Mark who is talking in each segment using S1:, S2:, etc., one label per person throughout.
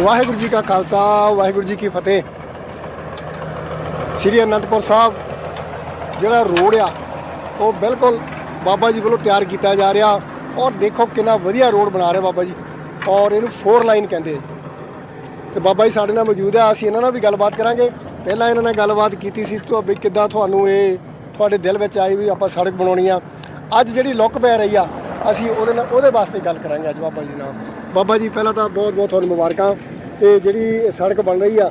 S1: ਵਾਹਿਗੁਰੂ ਜੀ ਕਾ ਖਾਲਸਾ, ਵਾਹਿਗੁਰੂ ਜੀ ਕੀ ਫਤਿਹ। ਸ੍ਰੀ ਅਨੰਦਪੁਰ ਸਾਹਿਬ, ਜਿਹੜਾ ਰੋਡ ਆ, ਉਹ ਬਿਲਕੁਲ ਬਾਬਾ ਜੀ ਵੱਲੋਂ ਤਿਆਰ ਕੀਤਾ ਜਾ ਰਿਹਾ ਔਰ ਦੇਖੋ ਕਿੰਨਾ ਵਧੀਆ ਰੋਡ ਬਣਾ ਰਿਹਾ ਬਾਬਾ ਜੀ। ਔਰ ਇਹਨੂੰ 4 ਲਾਈਨ ਕਹਿੰਦੇ ਆ। ਤੇ ਬਾਬਾ ਜੀ ਸਾਡੇ ਨਾਲ ਮੌਜੂਦ ਆ, ਅਸੀਂ ਇਹਨਾਂ ਨਾਲ ਵੀ ਗੱਲਬਾਤ ਕਰਾਂਗੇ। ਪਹਿਲਾਂ ਇਹਨਾਂ ਨਾਲ ਗੱਲਬਾਤ ਕੀਤੀ ਸੀ ਤੋਂ ਵੀ ਕਿੱਦਾਂ ਤੁਹਾਨੂੰ ਇਹ ਤੁਹਾਡੇ ਦਿਲ ਵਿੱਚ ਆਈ ਵੀ ਆਪਾਂ ਸੜਕ ਬਣਾਉਣੀ ਆ। ਅੱਜ ਜਿਹੜੀ ਲੁੱਕ ਪੈ ਰਹੀ ਆ, ਅਸੀਂ ਉਹਦੇ ਨਾਲ ਉਹਦੇ ਵਾਸਤੇ ਗੱਲ ਕਰਾਂਗੇ ਅੱਜ ਬਾਬਾ ਜੀ ਨਾਲ। ਬਾਬਾ ਜੀ, ਪਹਿਲਾਂ ਤਾਂ ਬਹੁਤ ਬਹੁਤ ਤੁਹਾਨੂੰ ਮੁਬਾਰਕਾਂ ਤੇ ਜਿਹੜੀ ਸੜਕ ਬਣ ਰਹੀ ਆ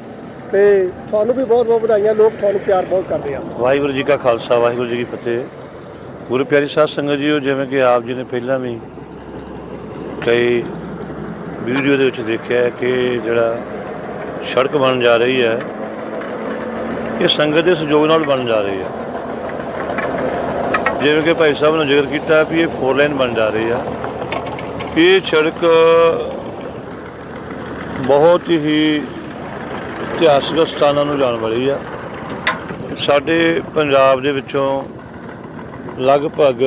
S1: ਤੇ ਤੁਹਾਨੂੰ ਵੀ ਬਹੁਤ ਬਹੁਤ ਵਧਾਈਆਂ, ਲੋਕ ਤੁਹਾਨੂੰ ਪਿਆਰ ਬਹੁਤ ਕਰਦੇ ਆ।
S2: ਵਾਹਿਗੁਰੂ ਜੀ ਕਾ ਖਾਲਸਾ, ਵਾਹਿਗੁਰੂ ਜੀ ਕੀ ਫਤਿਹ। ਗੁਰੂ ਪਿਆਰੀ ਸਾਧ ਸੰਗਤ ਜੀ ਜਿਵੇਂ ਕਿ ਆਪ ਜੀ ਨੇ ਪਹਿਲਾਂ ਵੀ ਕਈ ਵੀਡੀਓ ਦੇ ਵਿੱਚ ਦੇਖਿਆ ਕਿ ਜਿਹੜਾ ਸੜਕ ਬਣ ਜਾ ਰਹੀ ਹੈ, ਇਹ ਸੰਗਤ ਦੇ ਸਹਿਯੋਗ ਨਾਲ ਬਣ ਜਾ ਰਹੀ ਹੈ। ਜਿਵੇਂ ਕਿ ਭਾਈ ਸਾਹਿਬ ਨੇ ਜ਼ਿਕਰ ਕੀਤਾ ਵੀ ਇਹ ਫੋਰ ਲਾਈਨ ਬਣ ਜਾ ਰਹੀ ਹੈ ਇਹ ਸੜਕ ਬਹੁਤ ਹੀ ਇਤਿਹਾਸਕ ਸਥਾਨਾਂ ਨੂੰ ਜਾਣ ਵਾਲੀ ਆ। ਸਾਡੇ ਪੰਜਾਬ ਦੇ ਵਿੱਚੋਂ ਲਗਭਗ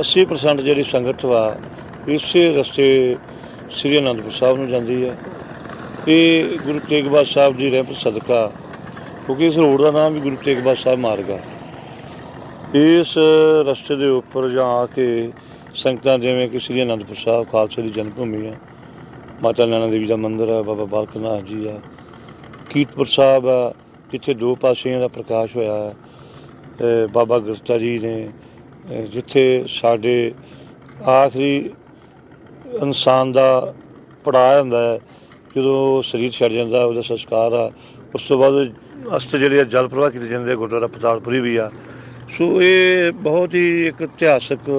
S2: 80% ਜਿਹੜੀ ਸੰਗਤ ਵਾ, ਇਸੇ ਰਸਤੇ ਸ੍ਰੀ ਅਨੰਦਪੁਰ ਸਾਹਿਬ ਨੂੰ ਜਾਂਦੀ ਹੈ ਇਹ ਗੁਰੂ ਤੇਗ ਬਹਾਦਰ ਸਾਹਿਬ ਦੀ ਰਹਿਮਤ ਸਦਕਾ, ਕਿਉਂਕਿ ਇਸ ਰੋਡ ਦਾ ਨਾਮ ਵੀ ਗੁਰੂ ਤੇਗ ਬਹਾਦਰ ਸਾਹਿਬ ਮਾਰਗ ਆ। ਇਸ ਰਸਤੇ ਦੇ ਉੱਪਰ ਜਾਂ ਆ ਕੇ ਸੰਗਤਾਂ ਜਿਵੇਂ ਕਿ ਸ੍ਰੀ ਅਨੰਦਪੁਰ ਸਾਹਿਬ ਖਾਲਸੇ ਦੀ ਜਨਮ ਭੂਮੀ ਹੈ। ਮਾਤਾ ਨੈਣਾ ਦੇਵੀ ਦਾ ਮੰਦਿਰ ਹੈ ਬਾਬਾ ਬਾਲਕ ਨਾਥ ਜੀ ਆ ਕੀਰਤਪੁਰ ਸਾਹਿਬ ਆ ਜਿੱਥੇ ਦੋ ਪਾਸਿਆਂ ਦਾ ਪ੍ਰਕਾਸ਼ ਹੋਇਆ ਹੈ। ਬਾਬਾ ਗੁਰਤਾ ਜੀ ਨੇ ਜਿੱਥੇ ਸਾਡੇ ਆਖਰੀ ਇਨਸਾਨ ਦਾ ਪੜਾਅ ਹੁੰਦਾ ਹੈ ਜਦੋਂ ਸਰੀਰ ਛੱਡ ਜਾਂਦਾ ਉਹਦਾ ਸੰਸਕਾਰ ਆ ਉਸ ਤੋਂ ਬਾਅਦ ਅਸਤ ਜਿਹੜੇ ਆ ਜਲ ਪ੍ਰਵਾਹ ਕੀਤੇ ਜਾਂਦੇ ਆ, ਗੁਰਦੁਆਰਾ ਪਤਾਲਪੁਰੀ ਵੀ ਆ। ਸੋ ਇਹ ਬਹੁਤ ਹੀ ਇੱਕ ਇਤਿਹਾਸਕ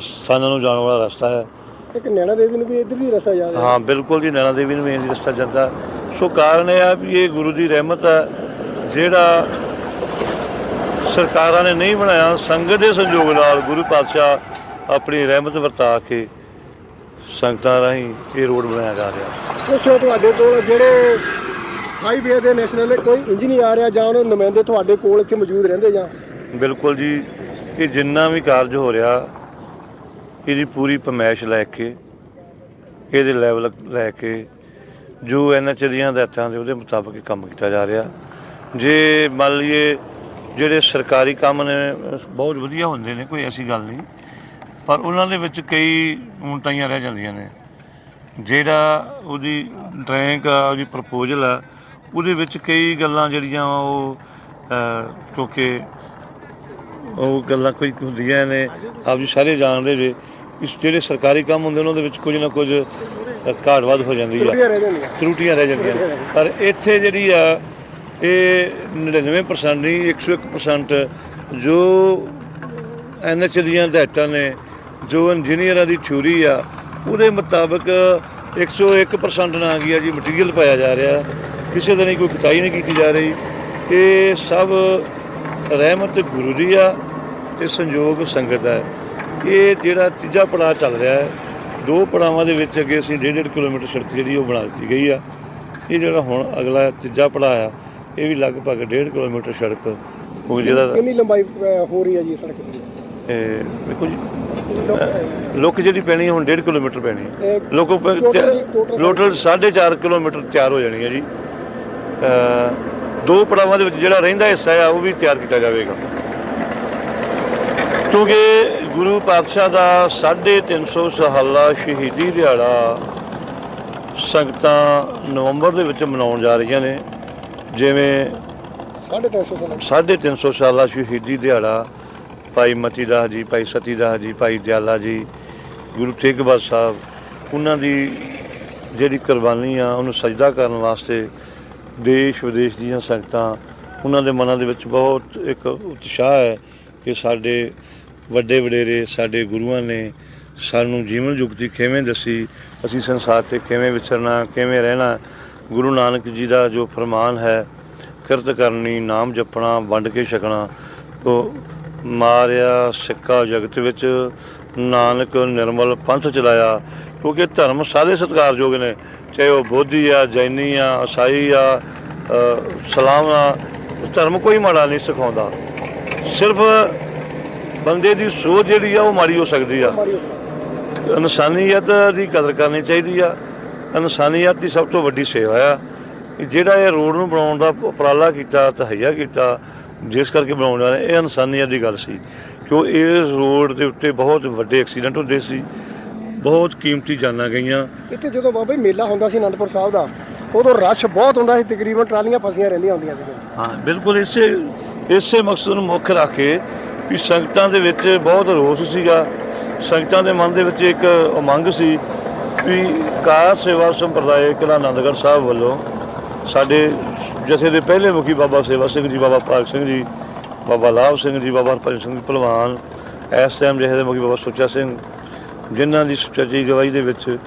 S2: ਸਥਾਨਾਂ ਨੂੰ ਜਾਣ ਵਾਲਾ ਰਸਤਾ ਹੈ।
S1: ਇੱਕ ਨੈਣਾ ਦੇਵੀ ਨੂੰ ਵੀ ਇੱਧਰ ਦੀ ਰਸਤਾ ਜਾ ਰਿਹਾ
S2: ਹਾਂ ਬਿਲਕੁਲ ਜੀ ਨੈਣਾ ਦੇਵੀ ਨੂੰ ਮੇਨ ਰਸਤਾ ਜਾਂਦਾ ਸੋ ਕਾਰਨ ਇਹ ਆ ਵੀ ਇਹ ਗੁਰੂ ਦੀ ਰਹਿਮਤ ਹੈ ਜਿਹੜਾ ਸਰਕਾਰਾਂ ਨੇ ਨਹੀਂ ਬਣਾਇਆ ਸੰਗਤ ਦੇ ਸੰਯੋਗ ਨਾਲ ਗੁਰੂ ਪਾਤਸ਼ਾਹ ਆਪਣੀ ਰਹਿਮਤ ਵਰਤਾ ਕੇ ਸੰਗਤਾਂ ਰਾਹੀਂ ਇਹ ਰੋਡ ਬਣਾਇਆ ਜਾ ਰਿਹਾ।
S1: ਕੁਛ ਤੁਹਾਡੇ ਕੋਲ ਜਿਹੜੇ ਹਾਈਵੇ ਦੇ ਨੈਸ਼ਨਲ ਕੋਈ ਇੰਜੀਨੀਅਰ ਆ ਰਿਹਾ ਜਾਂ ਉਹਨਾਂ ਦੇ ਨੁਮਾਇੰਦੇ ਤੁਹਾਡੇ ਕੋਲ ਇੱਥੇ ਮੌਜੂਦ ਰਹਿੰਦੇ ਜਾਂ?
S2: ਬਿਲਕੁਲ ਜੀ ਇਹ ਜਿੰਨਾ ਵੀ ਕਾਰਜ ਹੋ ਰਿਹਾ ਇਹਦੀ ਪੂਰੀ ਪਮੈਸ਼ ਲੈ ਕੇ, ਇਹਦੇ ਲੈਵਲ ਲੈ ਕੇ, ਜੋ ਐਨਐਚ ਦੀਆਂ ਹਦਾਇਤਾਂ ਦੇ ਉਹਦੇ ਮੁਤਾਬਕ ਕੰਮ ਕੀਤਾ ਜਾ ਰਿਹਾ। ਜੇ ਮੰਨ ਲਈਏ ਜਿਹੜੇ ਸਰਕਾਰੀ ਕੰਮ ਨੇ, ਬਹੁਤ ਵਧੀਆ ਹੁੰਦੇ ਨੇ, ਕੋਈ ਐਸੀ ਗੱਲ ਨਹੀਂ। ਪਰ ਉਹਨਾਂ ਦੇ ਵਿੱਚ ਕਈ ਉਣਤਾਈਆਂ ਰਹਿ ਜਾਂਦੀਆਂ ਨੇ। ਜਿਹੜਾ ਉਹਦੀ ਡਰਾਇੰਗ ਆ, ਉਹਦੀ ਪ੍ਰਪੋਜ਼ਲ ਆ, ਉਹਦੇ ਵਿੱਚ ਕਈ ਗੱਲਾਂ ਜਿਹੜੀਆਂ ਵਾ ਉਹ ਕਿਉਂਕਿ ਉਹ ਗੱਲਾਂ ਕੋਈ ਹੁੰਦੀਆਂ ਨੇ, ਆਪ ਜੀ ਸਾਰੇ ਜਾਣਦੇ ਜੇ। ਇਸ ਜਿਹੜੇ ਸਰਕਾਰੀ ਕੰਮ ਹੁੰਦੇ ਉਹਨਾਂ ਦੇ ਵਿੱਚ ਕੁਝ ਨਾ ਕੁਝ ਅ, ਘਾਟ ਵੱਧ ਹੋ ਜਾਂਦੀ ਆ।
S1: ਰਹਿ ਜਾਂਦੀਆਂ।
S2: ਤਰੁੱਟੀਆਂ ਰਹਿ ਜਾਂਦੀਆਂ। ਪਰ ਇੱਥੇ ਜਿਹੜੀ ਆ ਇਹ 99% ਨਹੀਂ 101% ਜੋ ਐਨਐਚ ਦੀਆਂ ਹਦਾਇਤਾਂ ਨੇ ਜੋ ਇੰਜੀਨੀਅਰਾਂ ਦੀ ਥਿਊਰੀ ਆ ਉਹਦੇ ਮੁਤਾਬਕ 101% ਨਾ ਗਿਆ ਜੀ ਮਟੀਰੀਅਲ ਪਾਇਆ ਜਾ ਰਿਹਾ। ਕਿਸੇ ਦਾ ਨਹੀਂ ਕੋਈ ਕੁਤਾਈ ਨਹੀਂ ਕੀਤੀ ਜਾ ਰਹੀ। ਇਹ ਸਭ ਰਹਿਮਤ ਗੁਰੂ ਦੀ ਆ ਤੇ ਸੰਯੋਗ ਸੰਗਤ ਹੈ ਇਹ ਜਿਹੜਾ ਤੀਜਾ ਪੜਾਅ ਚੱਲ ਰਿਹਾ ਹੈ ਦੋ ਪੜਾਵਾਂ ਦੇ ਵਿੱਚ ਅੱਗੇ ਅਸੀਂ 1.5 ਕਿਲੋਮੀਟਰ ਸੜਕ ਜਿਹੜੀ ਉਹ ਬਣਾ ਦਿੱਤੀ ਗਈ ਆ। ਇਹ ਜਿਹੜਾ ਹੁਣ ਅਗਲਾ ਤੀਜਾ ਪੜਾਅ ਆ ਇਹ ਵੀ ਲਗਭਗ 1.5 ਕਿਲੋਮੀਟਰ ਸੜਕ ਉਹ ਜਿਹੜਾ
S1: ਕਿੰਨੀ ਲੰਬਾਈ ਹੋ ਰਹੀ ਹੈ ਜੀ ਸੜਕ ਦੀ?
S2: ਇਹ ਵੇਖੋ ਜੀ ਲੋਕ ਜਿਹੜੀ ਪੈਣੀ ਹੁਣ 1.5 ਕਿਲੋਮੀਟਰ ਪੈਣੀ ਲੋਕੋ ਟੋਟਲ 4.5 ਕਿਲੋਮੀਟਰ ਤਿਆਰ ਹੋ ਜਾਣੀ ਹੈ ਜੀ। ਦੋ ਪੜਾਵਾਂ ਦੇ ਵਿੱਚ ਜਿਹੜਾ ਰਹਿੰਦਾ ਹਿੱਸਾ ਆ ਉਹ ਵੀ ਤਿਆਰ ਕੀਤਾ ਜਾਵੇਗਾ। ਕਿਉਂਕਿ ਗੁਰੂ ਪਾਤਸ਼ਾਹ ਦਾ 350 ਸਾਲਾ ਸ਼ਹੀਦੀ ਦਿਹਾੜਾ ਸੰਗਤਾਂ ਨਵੰਬਰ ਦੇ ਵਿੱਚ ਮਨਾਉਣ ਜਾ ਰਹੀਆਂ ਨੇ ਜਿਵੇਂ
S1: 350 ਸਾਲ
S2: 350 ਸਾਲਾ ਸ਼ਹੀਦੀ ਦਿਹਾੜਾ ਭਾਈ ਮਤੀ ਦਾਸ ਜੀ ਭਾਈ ਸਤੀ ਦਾਸ ਜੀ ਭਾਈ ਦਿਆਲਾ ਜੀ ਗੁਰੂ ਤੇਗ ਬਹਾਦਰ ਸਾਹਿਬ ਉਹਨਾਂ ਦੀ ਜਿਹੜੀ ਕੁਰਬਾਨੀ ਆ ਉਹਨੂੰ ਸਜਦਾ ਕਰਨ ਵਾਸਤੇ ਦੇਸ਼ ਵਿਦੇਸ਼ ਦੀਆਂ ਸੰਗਤਾਂ ਉਹਨਾਂ ਦੇ ਮਨਾਂ ਦੇ ਵਿੱਚ ਬਹੁਤ ਇੱਕ ਉਤਸ਼ਾਹ ਹੈ ਕਿ ਸਾਡੇ ਵੱਡੇ ਵਡੇਰੇ ਸਾਡੇ ਗੁਰੂਆਂ ਨੇ ਸਾਨੂੰ ਜੀਵਨ ਜੁਗਤੀ ਕਿਵੇਂ ਦੱਸੀ, ਅਸੀਂ ਸੰਸਾਰ ਤੇ ਕਿਵੇਂ ਵਿਚਰਨਾ, ਕਿਵੇਂ ਰਹਿਣਾ, ਗੁਰੂ ਨਾਨਕ ਜੀ ਦਾ ਜੋ ਫਰਮਾਨ ਹੈ, ਕਿਰਤ ਕਰਨੀ, ਨਾਮ ਜਪਣਾ, ਵੰਡ ਕੇ ਛਕਣਾ, ਤੋ ਮਾਰਿਆ ਸਿੱਕਾ ਜਗਤ ਵਿੱਚ, ਨਾਨਕ ਨਿਰਮਲ ਪੰਥ ਚਲਾਇਆ, ਕਿਉਂਕਿ ਧਰਮ ਸਾਰੇ ਸਤਿਕਾਰਯੋਗ ਨੇ, ਚਾਹੇ ਉਹ ਬੋਧੀ ਆ, ਜੈਨੀ ਆ ਈਸਾਈ ਆ ਸਲਾਮ ਆ, ਧਰਮ ਕੋਈ ਮਾੜਾ ਨਹੀਂ ਸਿਖਾਉਂਦਾ। ਸਿਰਫ ਬੰਦੇ ਦੀ ਸੋਚ ਜਿਹੜੀ ਆ ਉਹ ਮਾੜੀ ਹੋ ਸਕਦੀ ਆ। ਇਨਸਾਨੀਅਤ ਦੀ ਕਦਰ ਕਰਨੀ ਚਾਹੀਦੀ ਆ। ਇਨਸਾਨੀਅਤ ਦੀ ਸਭ ਤੋਂ ਵੱਡੀ ਸੇਵਾ ਆ। ਜਿਹੜਾ ਇਹ ਰੋਡ ਨੂੰ ਬਣਾਉਣ ਦਾ ਉਪਰਾਲਾ ਕੀਤਾ ਤਹਈਆ ਕੀਤਾ ਜਿਸ ਕਰਕੇ ਬਣਾਉਣ ਵਾਲੇ ਇਹ ਇਨਸਾਨੀਅਤ ਦੀ ਗੱਲ ਸੀ। ਕਿਉਂ ਇਸ ਰੋਡ ਦੇ ਉੱਤੇ ਬਹੁਤ ਵੱਡੇ ਐਕਸੀਡੈਂਟ ਹੁੰਦੇ ਸੀ ਬਹੁਤ ਕੀਮਤੀ ਜਾਨਾਂ ਗਈਆਂ।
S1: ਇੱਥੇ ਜਦੋਂ ਬਾਬਾ ਜੀ ਮੇਲਾ ਹੁੰਦਾ ਸੀ ਅਨੰਦਪੁਰ ਸਾਹਿਬ ਦਾ ਉਦੋਂ ਰਸ਼ ਬਹੁਤ ਹੁੰਦਾ ਸੀ ਤਕਰੀਬਨ ਟਰਾਲੀਆਂ ਫਸੀਆਂ ਰਹਿੰਦੀਆਂ ਹੁੰਦੀਆਂ ਸੀ
S2: ਹਾਂ ਬਿਲਕੁਲ ਇਸੇ ਇਸੇ ਮਕਸਦ ਨੂੰ ਮੁੱਖ ਰੱਖ ਕੇ ਵੀ ਸੰਗਤਾਂ ਦੇ ਵਿੱਚ ਬਹੁਤ ਰੋਸ ਸੀਗਾ। ਸੰਗਤਾਂ ਦੇ ਮਨ ਦੇ ਵਿੱਚ ਇੱਕ ਉਮੰਗ ਸੀ ਵੀ ਕਾਰ ਸੇਵਾ ਸੰਪਰਦਾਇ ਕਿਲਾ ਆਨੰਦਗੜ੍ਹ ਸਾਹਿਬ ਵੱਲੋਂ ਸਾਡੇ ਜਥੇ ਦੇ ਪਹਿਲੇ ਮੁਖੀ ਬਾਬਾ ਸੇਵਾ ਸਿੰਘ ਜੀ ਬਾਬਾ ਪਾਲ ਸਿੰਘ ਜੀ ਬਾਬਾ ਲਾਭ ਸਿੰਘ ਜੀ ਬਾਬਾ ਹਰਭਜਨ ਸਿੰਘ ਭਲਵਾਨ ਇਸ ਟਾਈਮ ਜਥੇ ਦੇ ਮੁਖੀ ਬਾਬਾ ਸੁੱਚਾ ਸਿੰਘ ਜਿਨ੍ਹਾਂ ਦੀ ਸੁਚੱਜੀ ਗਵਾਹੀ ਦੇ ਵਿੱਚ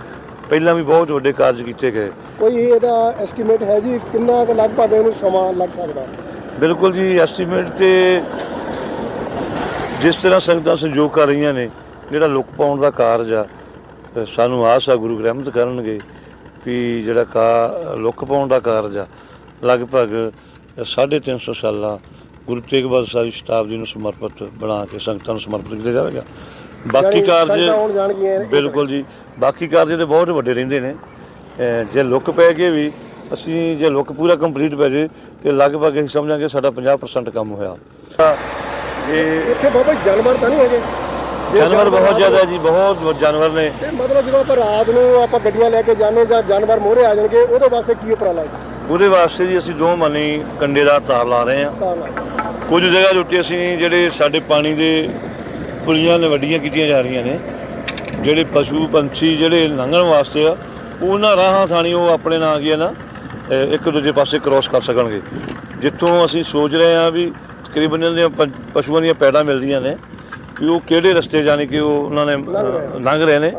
S2: ਪਹਿਲਾਂ ਵੀ ਬਹੁਤ ਵੱਡੇ ਕਾਰਜ ਕੀਤੇ ਗਏ।
S1: ਕੋਈ ਇਹਦਾ ਐਸਟੀਮੇਟ ਹੈ ਜੀ? ਕਿੰਨਾ ਕੁ ਲਗਭਗ ਇਹਨੂੰ ਸਮਾਂ ਲੱਗ ਸਕਦਾ?
S2: ਬਿਲਕੁਲ ਜੀ ਐਸਟੀਮੇਟ ਤੇ ਜਿਸ ਤਰ੍ਹਾਂ ਸੰਗਤਾਂ ਸੰਯੋਗ ਕਰ ਰਹੀਆਂ ਨੇ ਜਿਹੜਾ ਲੁੱਕ ਪਾਉਣ ਦਾ ਕਾਰਜ ਆ ਸਾਨੂੰ ਆਸ ਆ ਗੁਰੂ ਗ੍ਰੰਥ ਕਰਨਗੇ ਵੀ ਜਿਹੜਾ ਕਾ ਲੁੱਕ ਪਾਉਣ ਦਾ ਕਾਰਜ ਆ ਲਗਭਗ 350 ਸਾਲਾ ਗੁਰੂ ਤੇਗ ਬਹਾਦਰ ਸਾਹਿਬ ਸ਼ਤਾਬਦੀ ਨੂੰ ਸਮਰਪਿਤ ਬਣਾ ਕੇ ਸੰਗਤਾਂ ਨੂੰ ਸਮਰਪਿਤ ਕੀਤਾ ਜਾਵੇਗਾ। ਬਾਕੀ ਕਾਰਜ ਬਿਲਕੁਲ ਜੀ ਬਾਕੀ ਕਾਰਜ ਤੇ ਬਹੁਤ ਵੱਡੇ ਰਹਿੰਦੇ ਨੇ। ਜੇ ਲੁੱਕ ਪੈ ਗਏ ਵੀ ਅਸੀਂ ਜੇ ਲੁੱਕ ਪੂਰਾ ਕੰਪਲੀਟ ਪੈ ਜੇ ਤੇ ਲਗਭਗ ਅਸੀਂ ਸਮਝਾਂਗੇ ਸਾਡਾ 50% ਕੰਮ ਹੋਇਆ। ਇਹ
S1: ਇੱਥੇ ਬਾਬਾ ਜਾਨਵਰ ਤਾਂ ਨਹੀਂ ਹੈਗੇ। ਜੇ
S2: ਜਾਨਵਰ ਬਹੁਤ ਜ਼ਿਆਦਾ ਜੀ ਬਹੁਤ ਜਾਨਵਰ ਨੇ।
S1: ਤੇ ਮਤਲਬ ਜਦੋਂ ਆਪਾਂ ਰਾਤ ਨੂੰ ਆਪਾਂ ਗੱਡੀਆਂ ਲੈ ਕੇ ਜਾਂਦੇ ਜਾਂ ਜਾਨਵਰ ਮੋਹਰੇ ਆ ਜਾਣਗੇ ਉਹਦੇ ਵਾਸਤੇ ਕੀ ਉਪਰਾਲਾ ਹੈ
S2: ਉਹਦੇ ਵਾਸਤੇ ਜੀ ਅਸੀਂ ਦੋ ਮਨੀ ਕੰਡੇਦਾਰ ਤਾਰ ਲਾ ਰਹੇ ਹਾਂ। ਕੁਝ ਜਗ੍ਹਾ ਦੇ ਉੱਤੇ ਅਸੀਂ ਜਿਹੜੇ ਸਾਡੇ ਪਾਣੀ ਦੇ ਪੁਲੀਆਂ ਨੇ ਵੱਡੀਆਂ ਕੀਤੀਆਂ ਜਾ ਰਹੀਆਂ ਨੇ ਜਿਹੜੇ ਪਸ਼ੂ ਪੰਛੀ ਜਿਹੜੇ ਲੰਘਣ ਵਾਸਤੇ ਆ ਉਹਨਾਂ ਰਾਹਾਂ ਥਾਣੀ ਉਹ ਆਪਣੇ ਨਾਲ ਕੀ ਹੈ ਨਾ ਇੱਕ ਦੂਜੇ ਪਾਸੇ ਕ੍ਰੋਸ ਕਰ ਸਕਣਗੇ। ਜਿੱਥੋਂ ਅਸੀਂ ਸੋਚ ਰਹੇ ਹਾਂ ਵੀ ਤਕਰੀਬਨ ਇਹਨਾਂ ਦੀਆਂ ਪ- ਪਸ਼ੂਆਂ ਦੀਆਂ ਪੈੜਾਂ ਮਿਲਦੀਆਂ ਨੇ ਕਿ ਉਹ ਕਿਹੜੇ ਰਸਤੇ ਜਾਣੀ ਕਿ ਉਹ ਉਹਨਾਂ ਨੇ ਅਹ, ਲੰਘ ਰਹੇ ਨੇ।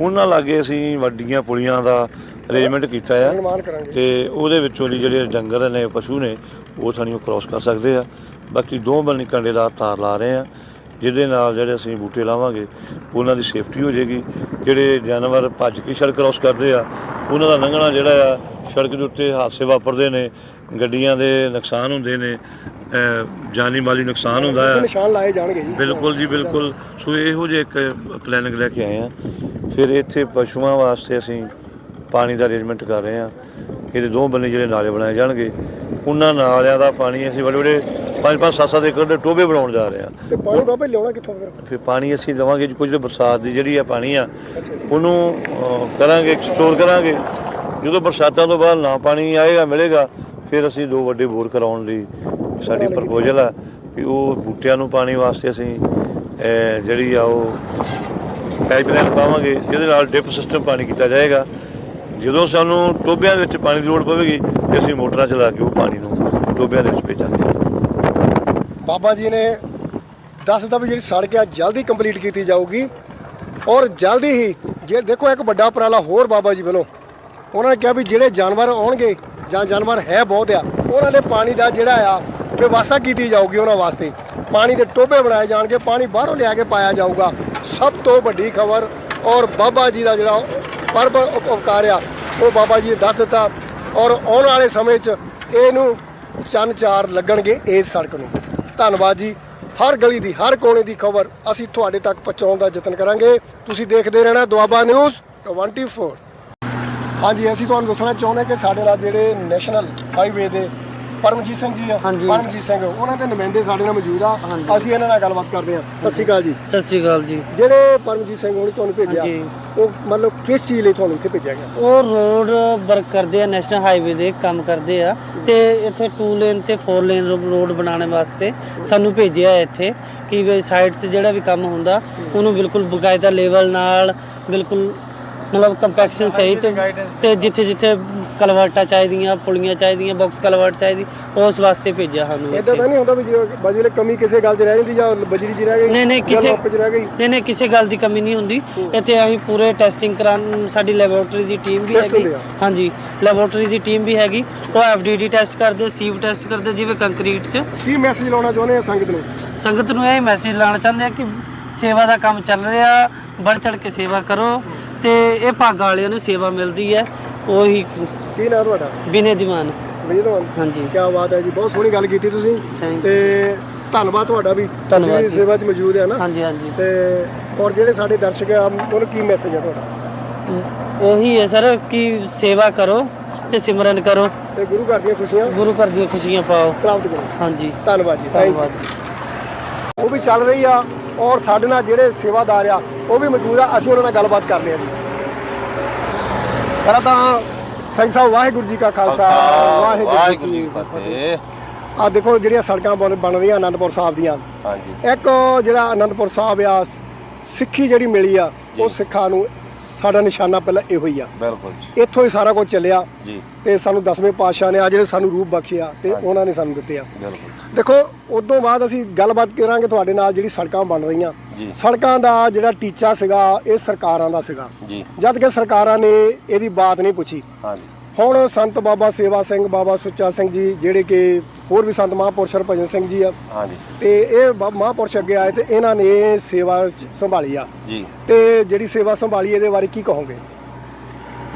S2: ਉਹਨਾਂ ਲਾਗੇ ਅਸੀਂ ਵੱਡੀਆਂ ਪੁਲੀਆਂ ਦਾ ਅਰੇਂਜਮੈਂਟ ਕੀਤਾ ਆ।
S1: ਨਿਰਮਾਣ ਕਰਾਂਗੇ।
S2: ਤੇ ਉਹਦੇ ਵਿੱਚੋਂ ਦੀ ਜਿਹੜੇ ਡੰਗਰ ਨੇ ਪਸ਼ੂ ਨੇ ਉਹ ਉਹ ਕ੍ਰਾਸ ਕਰ ਸਕਦੇ ਆ। ਬਾਕੀ ਦੋ ਬੰਨੀ ਕੰਡੇਦਾਰ ਤਾਰ ਲਾ ਰਹੇ ਆ ਜਿਹਦੇ ਨਾਲ ਜਿਹੜੇ ਅਸੀਂ ਬੂਟੇ ਲਾਵਾਂਗੇ ਉਹਨਾਂ ਦੀ ਸੇਫਟੀ ਹੋ ਜਾਏਗੀ। ਜਿਹੜੇ ਜਾਨਵਰ ਭੱਜ ਕੇ ਸੜਕ ਕ੍ਰਾਸ ਕਰਦੇ ਆ ਉਹਨਾਂ ਦਾ ਲੰਘਣਾ ਜਿਹੜਾ ਆ ਸੜਕ ਦੇ ਉੱਤੇ ਹਾਦਸੇ ਵਾਪਰਦੇ ਨੇ। ਗੱਡੀਆਂ ਦੇ ਨੁਕਸਾਨ ਹੁੰਦੇ ਨੇ ਜਾਨੀ ਮਾਲੀ ਨੁਕਸਾਨ ਹੁੰਦਾ ਹੈ।
S1: ਨਿਸ਼ਾਨ ਲਾਏ ਜਾਣਗੇ ਜੀ।
S2: ਬਿਲਕੁਲ ਜੀ ਬਿਲਕੁਲ। ਸੋ ਇਹੋ ਜਿਹੇ ਇੱਕ ਪਲੈਨਿੰਗ ਲੈ ਕੇ ਆਏ ਆ ਫਿਰ ਇੱਥੇ ਪਸ਼ੂਆਂ ਵਾਸਤੇ ਅਸੀਂ ਪਾਣੀ ਦਾ ਅਰੇਂਜਮੈਂਟ ਕਰ ਰਹੇ ਆ ਇਹਦੇ ਦੋ ਬੰਨੇ ਜਿਹੜੇ ਨਾਲੇ ਬਣਾਏ ਜਾਣਗੇ। ਉਹਨਾਂ ਨਾਲਿਆਂ ਦਾ ਪਾਣੀ ਅਸੀਂ ਬੜੇ ਬੜੇ 5-5 7-7 ਏਕੜ ਦੇ ਟੋਬੇ ਬਣਾਉਣ ਜਾ ਰਹੇ ਆ
S1: ਤੇ ਪਾਣੀ ਬਾਬਾ ਲਿਆਉਣਾ ਕਿੱਥੋਂ ਫਿਰ?
S2: ਫਿਰ ਪਾਣੀ ਅਸੀਂ ਦੇਵਾਂਗੇ ਜੀ ਕੁਝ ਬਰਸਾਤ ਦੀ ਜਿਹੜੀ ਆ ਪਾਣੀ ਆ ਉਹਨੂੰ ਕਰਾਂਗੇ ਸਟੋਰ ਕਰਾਂਗੇ। ਜਦੋਂ ਬਰਸਾਤਾਂ ਤੋਂ ਬਾਅਦ ਨਾ ਪਾਣੀ ਆਏਗਾ ਮਿਲੇਗਾ ਫਿਰ ਅਸੀਂ ਦੋ ਵੱਡੇ ਬੋਰ ਕਰਾਉਣ ਦੀ ਸਾਡੀ ਪ੍ਰਪੋਜ਼ਲ ਆ ਵੀ ਉਹ ਬੂਟਿਆਂ ਨੂੰ ਪਾਣੀ ਵਾਸਤੇ ਅਸੀਂ ਜਿਹੜੀ ਆ ਉਹ ਪਾਈਪਲਾਈਨ ਪਾਵਾਂਗੇ, ਜਿਹਦੇ ਨਾਲ ਡਿਪ ਸਿਸਟਮ ਪਾਣੀ ਕੀਤਾ ਜਾਏਗਾ। ਜਦੋਂ ਸਾਨੂੰ ਟੋਬਿਆਂ ਦੇ ਵਿੱਚ ਪਾਣੀ ਦੀ ਲੋੜ ਪਵੇਗੀ, ਤੇ ਅਸੀਂ ਮੋਟਰਾਂ ਚਲਾ ਕੇ ਉਹ ਪਾਣੀ ਨੂੰ ਟੋਬਿਆਂ ਦੇ ਵਿੱਚ ਭੇਜਾਂਗੇ।
S1: ਬਾਬਾ ਜੀ ਨੇ ਦੱਸਦਾ ਵੀ ਜਿਹੜੀ ਸੜਕ ਆ, ਜਲਦੀ ਕੰਪਲੀਟ ਕੀਤੀ ਜਾਊਗੀ। ਔਰ ਜਲਦੀ ਹੀ, ਜੇ ਦੇਖੋ ਇੱਕ ਵੱਡਾ ਉਪਰਾਲਾ ਹੋਰ ਬਾਬਾ ਜੀ ਵੱਲੋਂ, ਉਹਨਾਂ ਨੇ ਕਿਹਾ ਵੀ ਜਿਹੜੇ ਜਾਨਵਰ ਆਉਣਗੇ ਜਾਂ ਜਾਨਵਰ ਹੈ ਬਹੁਤ ਆ, ਉਹਨਾਂ ਦੇ ਪਾਣੀ ਦਾ ਜਿਹੜਾ ਆ ਵਿਵਸਥਾ ਕੀਤੀ ਜਾਊਗੀ ਉਹਨਾਂ ਵਾਸਤੇ। ਪਾਣੀ ਦੇ ਟੋਬੇ ਬਣਾਏ ਜਾਣਗੇ, ਪਾਣੀ ਬਾਹਰੋਂ ਲਿਆ ਕੇ ਪਾਇਆ ਜਾਊਗਾ। ਸਭ ਤੋਂ ਵੱਡੀ ਖਬਰ ਔਰ ਬਾਬਾ ਜੀ ਦਾ ਜਿਹੜਾ ਪਰਬ ਉਪਕਾਰ ਆ, ਉਹ ਬਾਬਾ ਜੀ ਨੇ ਦੱਸ ਦਿੱਤਾ ਔਰ ਆਉਣ ਵਾਲੇ ਸਮੇਂ 'ਚ ਇਹਨੂੰ ਚੰਨ ਚਾਰ ਲੱਗਣਗੇ ਇਸ ਸੜਕ ਨੂੰ। ਧੰਨਵਾਦ ਜੀ। ਹਰ ਗਲੀ ਦੀ, ਹਰ ਕੋਨੇ ਦੀ ਖਬਰ ਅਸੀਂ ਤੁਹਾਡੇ ਤੱਕ ਪਹੁੰਚਾਉਣ ਦਾ ਯਤਨ ਕਰਾਂਗੇ। ਤੁਸੀਂ ਦੇਖਦੇ ਰਹਿਣਾ ਦੁਆਬਾ ਨਿਊਜ਼ 24 ਹਾਂਜੀ ਅਸੀਂ ਤੁਹਾਨੂੰ ਦੱਸਣਾ ਚਾਹੁੰਦੇ ਕਿ ਸਾਡੇ ਨਾਲ ਜਿਹੜੇ ਨੈਸ਼ਨਲ ਹਾਈਵੇ ਦੇ ਪਰਮਜੀਤ ਸਿੰਘ ਜੀ ਆ
S3: ਹਾਂਜੀ।
S1: ਪਰਮਜੀਤ ਸਿੰਘ ਉਹਨਾਂ ਦੇ ਨੁਮਾਇੰਦੇ ਸਾਡੇ ਨਾਲ ਮੌਜੂਦ ਆ। ਅਸੀਂ ਇਹਨਾਂ ਨਾਲ ਗੱਲਬਾਤ ਕਰਦੇ ਹਾਂ। ਸਤਿ ਸ਼੍ਰੀ ਅਕਾਲ ਜੀ।
S3: ਸਤਿ ਸ਼੍ਰੀ ਅਕਾਲ ਜੀ।
S1: ਜਿਹੜੇ ਪਰਮਜੀਤ ਸਿੰਘ ਹੋਣੀ ਤੁਹਾਨੂੰ ਭੇਜਿਆ
S3: ਹਾਂਜੀ।
S1: ਉਹ ਮਤਲਬ ਕਿਸ ਚੀਜ਼ ਲਈ ਤੁਹਾਨੂੰ ਇੱਥੇ ਭੇਜਿਆ ਗਿਆ?
S3: ਉਹ ਰੋਡ ਵਰਕ ਕਰਦੇ ਆ ਨੈਸ਼ਨਲ ਹਾਈਵੇ ਦੇ ਕੰਮ ਕਰਦੇ ਆ ਤੇ ਇੱਥੇ 2 ਲੇਨ ਤੇ 4 ਲੇਨ ਰੋਡ ਬਣਾਉਣ ਵਾਸਤੇ ਸਾਨੂੰ ਭੇਜਿਆ ਹੈ ਇੱਥੇ ਕਿ ਵੀ ਸਾਈਡ 'ਤੇ ਜਿਹੜਾ ਵੀ ਕੰਮ ਹੁੰਦਾ ਉਹਨੂੰ ਬਿਲਕੁਲ ਬਕਾਇਦਾ ਲੈਵਲ ਨਾਲ ਬਿਲਕੁਲ ਮਤਲਬ ਕੰਪੈਕਸ਼ਨ ਸਹੀ ਤੇ ਤੇ ਜਿੱਥੇ ਜਿੱਥੇ ਕਲਵਰਟਾਂ ਚਾਹੀਦੀਆਂ ਪੁਲੀਆਂ ਚਾਹੀਦੀਆਂ ਬਾਕਸ ਕਲਵਰਟ ਚਾਹੀਦੀ ਉਸ ਵਾਸਤੇ ਭੇਜਿਆ ਸਾਨੂੰ
S1: ਇਦਾਂ ਤਾਂ ਨਹੀਂ ਹੁੰਦਾ ਵੀ ਜੇ ਬਾਜੂ ਵਾਲੇ ਕਮੀ ਕਿਸੇ ਗੱਲ 'ਚ ਰਹਿ ਜਾਂਦੀ ਜਾਂ ਬਜਰੀ 'ਚ ਰਹਿ ਗਈ
S3: ਨਹੀਂ ਨਹੀਂ ਕਿਸੇ ਨਹੀਂ ਨਹੀਂ ਕਿਸੇ ਗੱਲ ਦੀ ਕਮੀ ਨਹੀਂ ਹੁੰਦੀ। ਇੱਥੇ ਅਸੀਂ ਪੂਰੇ ਟੈਸਟਿੰਗ ਕਰਾਂ ਸਾਡੀ ਲੈਬੋਰੇਟਰੀ ਦੀ ਟੀਮ ਵੀ ਹੈਗੀ? ਹਾਂਜੀ ਲੈਬੋਰੇਟਰੀ ਦੀ ਟੀਮ ਵੀ ਹੈਗੀ। ਉਹ ਐਫਡੀਡੀ ਟੈਸਟ ਕਰਦੇ ਸੀਵ ਟੈਸਟ ਕਰਦੇ ਜਿਵੇਂ ਕੰਕਰੀਟ 'ਚ।
S1: ਕੀ ਮੈਸੇਜ ਲਾਉਣਾ ਚਾਹੁੰਦੇ ਆ ਸੰਗਤ ਨੂੰ?
S3: ਸੰਗਤ ਨੂੰ ਇਹ ਮੈਸੇਜ ਲਾਉਣਾ ਚਾਹੁੰਦੇ ਆ ਕਿ ਸੇਵਾ ਦਾ ਕੰਮ ਚੱਲ ਰਿਹਾ ਵੱਧ ਚੜ ਕੇ ਸੇਵਾ ਕਰੋ। ਤੇ ਇਹ ਭਾਗਾਂ ਵਾਲਿਆਂ ਨੂੰ ਸੇਵਾ ਮਿਲਦੀ ਹੈ। ਉਹੀ
S1: ਕੀ ਨਾਂ ਤੁਹਾਡਾ?
S3: ਬਿਨੇ ਦੀਵਾਨ।
S1: ਵਿਜੇਦਵਾਨ
S3: ਹਾਂਜੀ।
S1: ਕੀ ਬਾਤ ਹੈ ਜੀ ਬਹੁਤ ਸੋਹਣੀ ਗੱਲ ਕੀਤੀ ਤੁਸੀਂ।
S3: Thank.
S1: ਤੇ ਧੰਨਵਾਦ ਤੁਹਾਡਾ ਵੀ
S3: ਧੰਨਵਾਦ
S1: ਤੁਸੀਂ
S3: ਜੀ।
S1: ਸੇਵਾ 'ਚ ਮੌਜੂਦ ਹੈ ਨਾ।
S3: ਹਾਂਜੀ ਹਾਂਜੀ।
S1: ਤੇ ਔਰ ਜਿਹੜੇ ਸਾਡੇ ਦਰਸ਼ਕ ਆ ਉਹਨੂੰ ਕੀ ਮੈਸੇਜ ਹੈ ਤੁਹਾਡਾ?
S3: ਇਹੀ ਹੈ ਸਰ ਕਿ ਸੇਵਾ ਕਰੋ ਤੇ ਸਿਮਰਨ ਕਰੋ।
S1: ਤੇ ਗੁਰੂ ਘਰ ਦੀਆਂ ਖੁਸ਼ੀਆਂ?
S3: ਗੁਰੂ ਘਰ ਦੀਆਂ ਖੁਸ਼ੀਆਂ ਪਾਓ।
S1: ਪ੍ਰਾਪਤ ਕਰੋ।
S3: ਹਾਂਜੀ।
S1: ਧੰਨਵਾਦ ਜੀ thank you।
S3: ਧੰਨਵਾਦ
S1: ਉਹ ਵੀ ਚੱਲ ਰਹੀ ਆ ਔਰ ਸਾਡੇ ਨਾਲ ਜਿਹੜੇ ਸੇਵਾਦਾਰ ਆ ਉਹ ਵੀ ਮੌਜੂਦ ਆ ਅਸੀਂ ਉਹਨਾਂ ਨਾਲ ਗੱਲਬਾਤ ਕਰਦੇ ਆ ਜੀ। ਪਹਿਲਾਂ ਤਾਂ ਸਿੰਘ ਸਾਹਿਬ ਵਾਹਿਗੁਰੂ ਜੀ ਕਾ ਖਾਲਸਾ ਵਾਹਿਗੁਰੂ ਜੀ ਕੀ ਫਤਿਹ। ਆ ਦੇਖੋ ਜਿਹੜੀਆਂ ਸੜਕਾਂ ਬਣ ਬਣ ਰਹੀਆਂ ਆਨੰਦਪੁਰ ਸਾਹਿਬ ਦੀਆਂ।
S4: ਹਾਂਜੀ।
S1: ਇੱਕ ਜਿਹੜਾ ਆਨੰਦਪੁਰ ਸਾਹਿਬ ਆ ਸਿੱਖੀ ਜਿਹੜੀ ਮਿਲੀ ਆ ਉਹ ਸਿੱਖਾਂ ਨੂੰ ਸਾਡਾ ਨਿਸ਼ਾਨਾ ਪਹਿਲਾਂ ਇਹੋ ਹੀ ਆ।
S4: ਬਿਲਕੁਲ ਜੀ।
S1: ਇੱਥੋਂ ਹੀ ਸਾਰਾ ਕੁਝ ਚੱਲਿਆ।
S4: ਜੀ।
S1: ਤੇ ਸਾਨੂੰ ਦਸਵੇਂ ਪਾਤਸ਼ਾਹ ਨੇ ਆ ਜਿਹੜੇ ਸਾਨੂੰ ਰੂਪ ਬਖਸ਼ਿਆ ਤੇ ਉਹਨਾਂ ਨੇ ਸਾਨੂੰ ਦਿੱਤੇ ਆ।
S4: ਬਿਲਕੁਲ
S1: ਦੇਖੋ ਉਦੋਂ ਬਾਅਦ ਅਸੀਂ ਗੱਲਬਾਤ ਕਰਾਂਗੇ ਤੁਹਾਡੇ ਨਾਲ ਜਿਹੜੀ ਸੜਕਾਂ ਬਣ ਰਹੀਆਂ। ਸੜਕਾਂ ਦਾ ਜਿਹੜਾ ਟੀਚਾ ਸੀਗਾ ਇਹ ਸਰਕਾਰਾਂ ਦਾ ਸੀਗਾ।
S4: ਜੀ।
S1: ਜਦ ਕਿ ਸਰਕਾਰਾਂ ਨੇ ਇਹਦੀ ਬਾਤ ਨਹੀਂ ਪੁੱਛੀ।
S4: ਹਾਂਜੀ
S1: ਹੁਣ ਸੰਤ ਬਾਬਾ ਸੇਵਾ ਸਿੰਘ ਬਾਬਾ ਸੁੱਚਾ ਸਿੰਘ ਜੀ ਜਿਹੜੇ ਕਿ ਹੋਰ ਵੀ ਸੰਤ ਮਹਾਂਪੁਰਸ਼ ਹਰਭਜਨ ਸਿੰਘ ਜੀ ਆ
S4: ਹਾਂਜੀ
S1: ਤੇ ਇਹ ਬ- ਮਹਾਂਪੁਰਸ਼ ਅੱਗੇ ਆਏ ਤੇ ਇਹਨਾਂ ਨੇ ਇਹ ਸੇਵਾ ਚ- ਸੰਭਾਲੀ ਆ।
S4: ਜੀ।
S1: ਤੇ ਜਿਹੜੀ ਸੇਵਾ ਸੰਭਾਲੀ ਇਹਦੇ ਬਾਰੇ ਕੀ ਕਹੋਗੇ?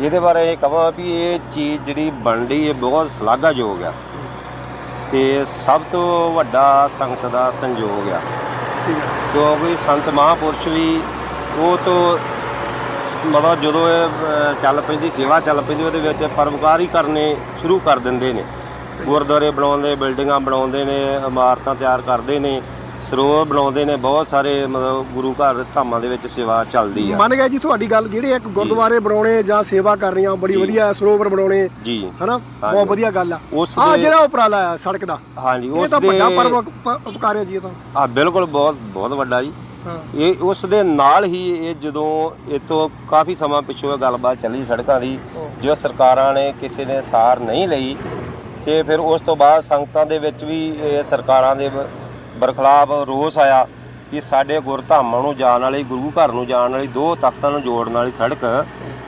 S4: ਇਹਦੇ ਬਾਰੇ ਇਹ ਕਹਾਂ ਵੀ ਇਹ ਚੀਜ਼ ਜਿਹੜੀ ਬਣ ਰਹੀ ਹੈ ਬਹੁਤ ਸ਼ਲਾਘਾਯੋਗ ਆ। ਤੇ ਸਭ ਤੋਂ ਵੱਡਾ ਸੰਗਤ ਦਾ ਸੰਯੋਗ ਆ। ਕਿਉਂਕਿ ਸੰਤ ਮਹਾਂਪੁਰਸ਼ ਵੀ ਉਹ ਤੋਂ ਮਤਲਬ ਜਦੋਂ ਇਹ ਅਹ, ਚੱਲ ਪੈਂਦੀ ਸੇਵਾ ਚੱਲ ਪੈਂਦੀ ਉਹਦੇ ਵਿੱਚ ਪਰਮਕਾਰ ਹੀ ਕਰਨੇ ਸ਼ੁਰੂ ਕਰ ਦਿੰਦੇ ਨੇ। ਗੁਰਦੁਆਰੇ ਬਣਾਉਂਦੇ ਬਿਲਡਿੰਗਾਂ ਬਣਾਉਂਦੇ ਨੇ ਇਮਾਰਤਾਂ ਤਿਆਰ ਕਰਦੇ ਨੇ। ਸਰੋਵਰ ਬਣਾਉਂਦੇ ਨੇ ਬਹੁਤ ਸਾਰੇ ਮਤਲਬ ਗੁਰੂ ਘਰ ਧਾਮਾਂ ਦੇ ਵਿੱਚ ਸੇਵਾ ਚੱਲਦੀ ਆ।
S1: ਮੰਨ ਗਿਆ ਜੀ ਤੁਹਾਡੀ ਗੱਲ ਜਿਹੜੇ ਇੱਕ ਗੁਰਦੁਆਰੇ ਬਣਾਉਣੇ ਜਾਂ ਸੇਵਾ ਕਰਨੀਆਂ ਬੜੀ। ਵਧੀਆ ਸਰੋਵਰ ਬਣਾਉਣੇ
S4: ਜੀ।
S1: ਹਨਾ? ਬਹੁਤ। ਵਧੀਆ ਗੱਲ ਆ।
S4: ਉਸ
S1: ਆ ਜਿਹੜਾ ਉਪਰਾਲਾ ਆ ਸੜਕ ਦਾ
S4: ਹਾਂਜੀ
S1: ਇਹ
S4: ਉਸ
S1: ਤਾਂ
S4: ਦੇ
S1: ਵੱਡਾ ਪਰਮ ਉਪਕਾਰ ਹੈ ਜੀ ਇਹ ਤਾਂ।
S4: ਆ ਬਿਲਕੁਲ ਬਹੁਤ ਬਹੁਤ ਵੱਡਾ ਜੀ। ਇਹ ਉਸ ਦੇ ਨਾਲ ਹੀ ਇਹ ਜਦੋਂ ਇਹ ਤੋਂ ਕਾਫੀ ਸਮਾਂ ਪਿੱਛੋਂ ਇਹ ਗੱਲਬਾਤ ਚੱਲੀ ਸੜਕਾਂ ਦੀ ਜੋ ਸਰਕਾਰਾਂ ਨੇ ਕਿਸੇ ਨੇ ਸਾਰ ਨਹੀਂ ਲਈ ਤੇ ਫਿਰ ਉਸ ਤੋਂ ਬਾਅਦ ਸੰਗਤਾਂ ਦੇ ਵਿੱਚ ਵੀ ਇਹ ਸਰਕਾਰਾਂ ਦੇ ਬ- ਬਰਖਲਾਫ ਰੋਸ ਆਇਆ ਕਿ ਸਾਡੇ ਗੁਰਧਾਮਾਂ ਨੂੰ ਜਾਣ ਵਾਲੀ ਗੁਰੂ ਘਰ ਨੂੰ ਜਾਣ ਵਾਲੀ ਦੋ ਤਖਤਾਂ ਨੂੰ ਜੋੜਨ ਵਾਲੀ ਸੜਕ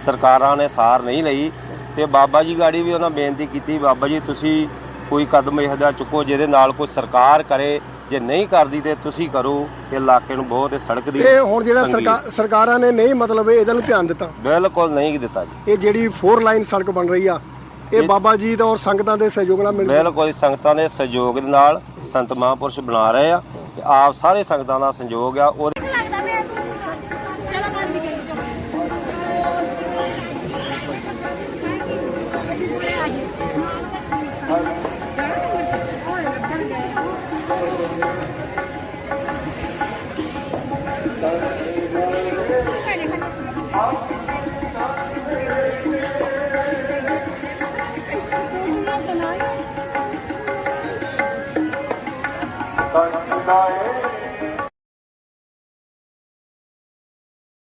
S4: ਸਰਕਾਰਾਂ ਨੇ ਸਾਰ ਨਹੀਂ ਲਈ ਤੇ ਬਾਬਾ ਜੀ ਗਾੜੀ ਵੀ ਉਹਨਾਂ ਬੇਨਤੀ ਕੀਤੀ ਬਾਬਾ ਜੀ ਤੁਸੀਂ ਕੋਈ ਕਦਮ ਇਹੋ ਜਿਹਾ ਚੁੱਕੋ ਜਿਹਦੇ ਨਾਲ ਕੋਈ ਸਰਕਾਰ ਕਰੇ ਜੇ ਨਹੀਂ ਕਰਦੀ ਤੇ ਤੁਸੀਂ ਕਰੋ ਇਲਾਕੇ ਨੂੰ ਬਹੁਤ ਇਹ ਸੜਕ ਦੀ
S1: ਇਹ ਹੁਣ ਜਿਹੜਾ। ਸਰਕਾਰ ਸਰਕਾਰਾਂ ਨੇ ਨਹੀਂ ਮਤਲਬ ਇਹਦਾ ਨੂੰ ਧਿਆਨ ਦਿੱਤਾ
S4: ਬਿਲਕੁਲ ਨਹੀਂ ਦਿੱਤਾ ਜੀ
S1: ਇਹ ਜਿਹੜੀ 4 ਲਾਈਨ ਸੜਕ ਬਣ ਰਹੀ ਆ ਇਹ ਬਾਬਾ ਜੀ ਦਾ ਔਰ ਸੰਗਤਾਂ ਦੇ ਸਹਿਯੋਗ ਨਾਲ ਮਿਲ
S4: ਬਿਲਕੁਲ ਸੰਗਤਾਂ ਦੇ ਸਹਿਯੋਗ ਦੇ ਨਾਲ ਸੰਤ ਮਹਾਂਪੁਰਸ਼ ਬਣਾ ਰਹੇ ਆ ਤੇ ਆਪ ਸਾਰੇ ਸੰਗਤਾਂ ਦਾ ਸਹਿਯੋਗ ਆ,
S5: ਉਹਦੇ